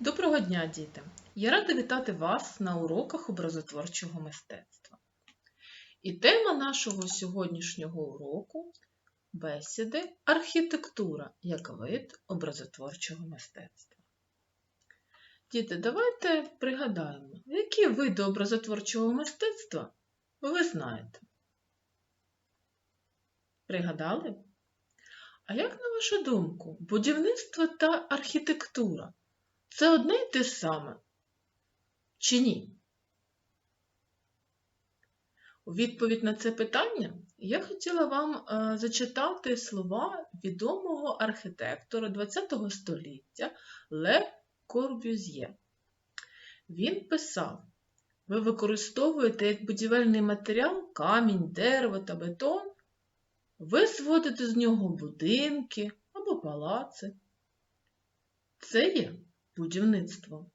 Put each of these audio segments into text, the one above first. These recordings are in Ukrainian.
Доброго дня, діти! Я рада вітати вас на уроках образотворчого мистецтва. І тема нашого сьогоднішнього уроку бесіди архітектура як вид образотворчого мистецтва. Діти, давайте пригадаємо, які види образотворчого мистецтва ви знаєте. Пригадали? А як на вашу думку, будівництво та архітектура це одне й те саме? Чи ні? У відповідь на це питання я хотіла вам е, зачитати слова відомого архітектора ХХ століття Ле Корбюз'є. Він писав: ви використовуєте як будівельний матеріал камінь, дерево та бетон, ви зводите з нього будинки або палаци. Це є будівництво.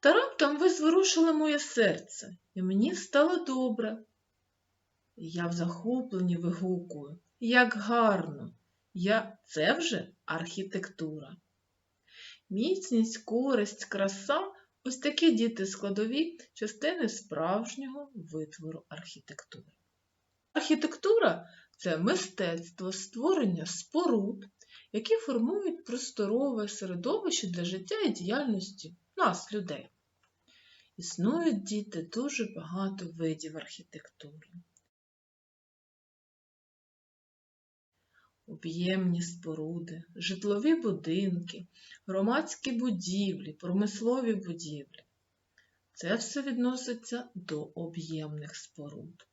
Та раптом ви зворушили моє серце, і мені стало добре. Я в захопленні вигукую, як гарно, я це вже архітектура. Міцність, користь, краса ось такі діти складові частини справжнього витвору архітектури. Архітектура це мистецтво створення споруд, які формують просторове середовище для життя і діяльності нас, людей. Існують діти дуже багато видів архітектури. Об'ємні споруди, житлові будинки, громадські будівлі, промислові будівлі. Це все відноситься до об'ємних споруд.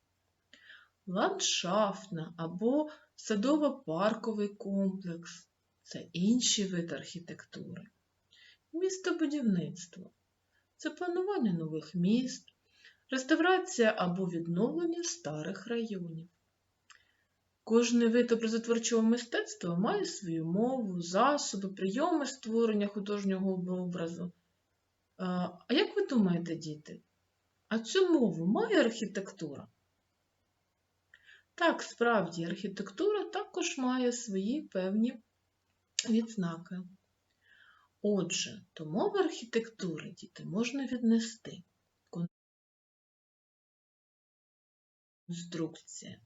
Ландшафтна або садово-парковий комплекс це інший вид архітектури. Містобудівництво це планування нових міст, реставрація або відновлення старих районів. Кожний вид образотворчого мистецтва має свою мову, засоби, прийоми створення художнього образу. А як ви думаєте, діти? А цю мову має архітектура? Так, справді, архітектура також має свої певні відзнаки. Отже, до мови архітектури діти можна віднести конструкція.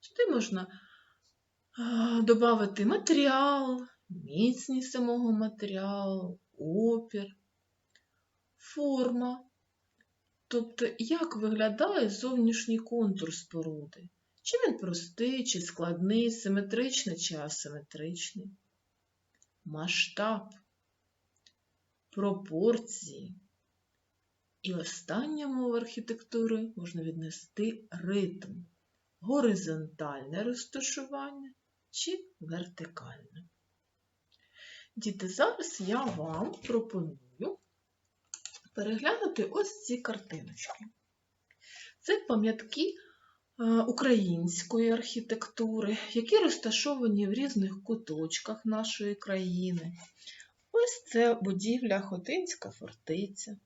Сюди можна додати матеріал, міцність самого матеріалу, опір, форма. Тобто, як виглядає зовнішній контур споруди? Чи він простий, чи складний, симетричний, чи асиметричний? Масштаб, пропорції. І остання мова архітектури можна віднести ритм, горизонтальне розташування чи вертикальне. Діти, зараз я вам пропоную переглянути ось ці картиночки. Це пам'ятки української архітектури, які розташовані в різних куточках нашої країни. Ось це будівля Хотинська фортеця.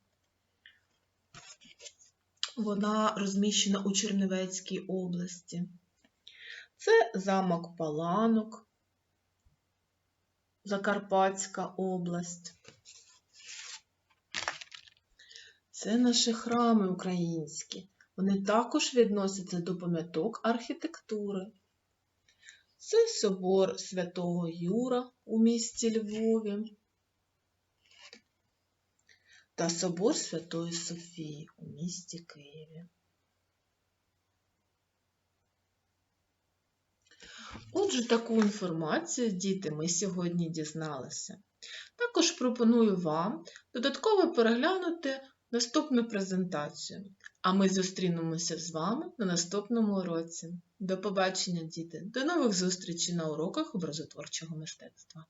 Вона розміщена у Чернівецькій області. Це замок Паланок, Закарпатська область. Це наші храми українські. Вони також відносяться до пам'яток архітектури. Це собор Святого Юра у місті Львові та собор Святої Софії у місті Києві. Отже, таку інформацію, діти, ми сьогодні дізналися. Також пропоную вам додатково переглянути наступну презентацію. А ми зустрінемося з вами на наступному уроці. До побачення, діти! До нових зустрічей на уроках образотворчого мистецтва!